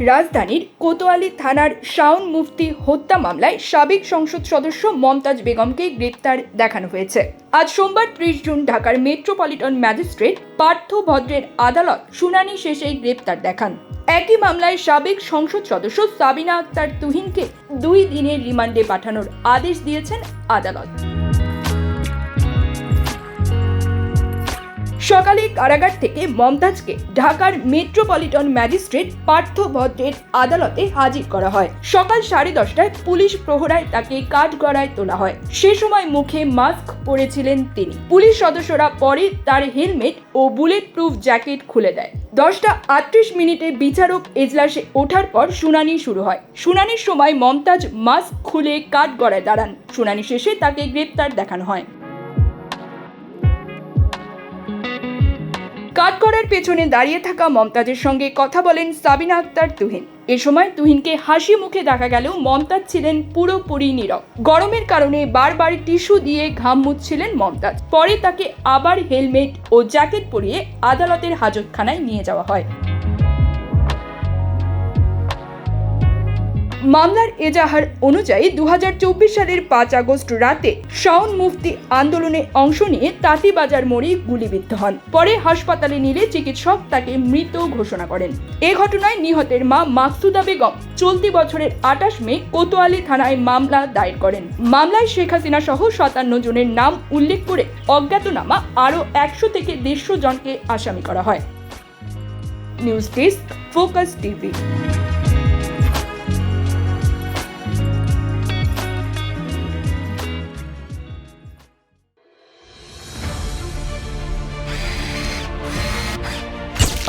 রাজধানীর কোতোয়ালি থানার শাওন মুফতি হত্যা মামলায় সাবেক সংসদ সদস্য মমতাজ বেগমকে গ্রেপ্তার দেখানো হয়েছে। আজ সোমবার ত্রিশ জুন ঢাকার মেট্রোপলিটন ম্যাজিস্ট্রেট পার্থ ভদ্রের আদালত শুনানি শেষে গ্রেপ্তার দেখান। একই মামলায় সাবেক সংসদ সদস্য সাবিনা আক্তার তুহিনকে দুই দিনের রিমান্ডে পাঠানোর আদেশ দিয়েছেন আদালত। সকালে কারাগার থেকে মমতাজকে ঢাকার মেট্রোপলিটন ম্যাজিস্ট্রেট পার্থ ভদ্রের আদালতে হাজির করা হয়। সকাল সাড়ে দশটায় পুলিশ প্রহরায় তাকে কাঠগড়ায় তোলা হয়। সে সময় মুখে মাস্ক পরেছিলেন তিনি। পুলিশ সদস্যরা পরে তার হেলমেট ও বুলেট প্রুফ জ্যাকেট খুলে দেয়। দশটা আটত্রিশ মিনিটে বিচারক এজলাসে ওঠার পর শুনানি শুরু হয়। শুনানির সময় মমতাজ মাস্ক খুলে কাঠগড়ায় দাঁড়ান। শুনানি শেষে তাকে গ্রেপ্তার দেখানো হয়। কাঠগড়ার পেছনে দাঁড়িয়ে থাকা মমতাজের সঙ্গে কথা বলেন সাবিনা আক্তার তুহিন। এ সময় তুহিনকে হাসি মুখে দেখা গেল মমতাজ ছিলেন পুরোপুরি নীরব। গরমের কারণে বারবার টিস্যু দিয়ে ঘাম মুছছিলেন মমতাজ। পরে তাকে আবার হেলমেট ও জ্যাকেট পরিয়ে আদালতের হাজতখানায় নিয়ে যাওয়া হয়। মামলার এজাহার অনুযায়ী দু হাজার চব্বিশ সালের পাঁচ আগস্ট রাতে শাওন মুফতি আন্দোলনে অংশ নিয়ে তাঁতিবাজার মোড়ে গুলিবিদ্ধ হন। পরে হাসপাতালে নিলে চিকিৎসক তাকে মৃত ঘোষণা করেন। এ ঘটনায় নিহতের মা মাকসুদা বেগম চলতি বছরের আটাশ মে কোতোয়ালি থানায় মামলা দায়ের করেন। মামলায় শেখ হাসিনা সহ সাতান্ন জনের নাম উল্লেখ করে অজ্ঞাতনামা আরও একশো থেকে দেড়শো জনকে আসামি করা হয়। News desk focus TV.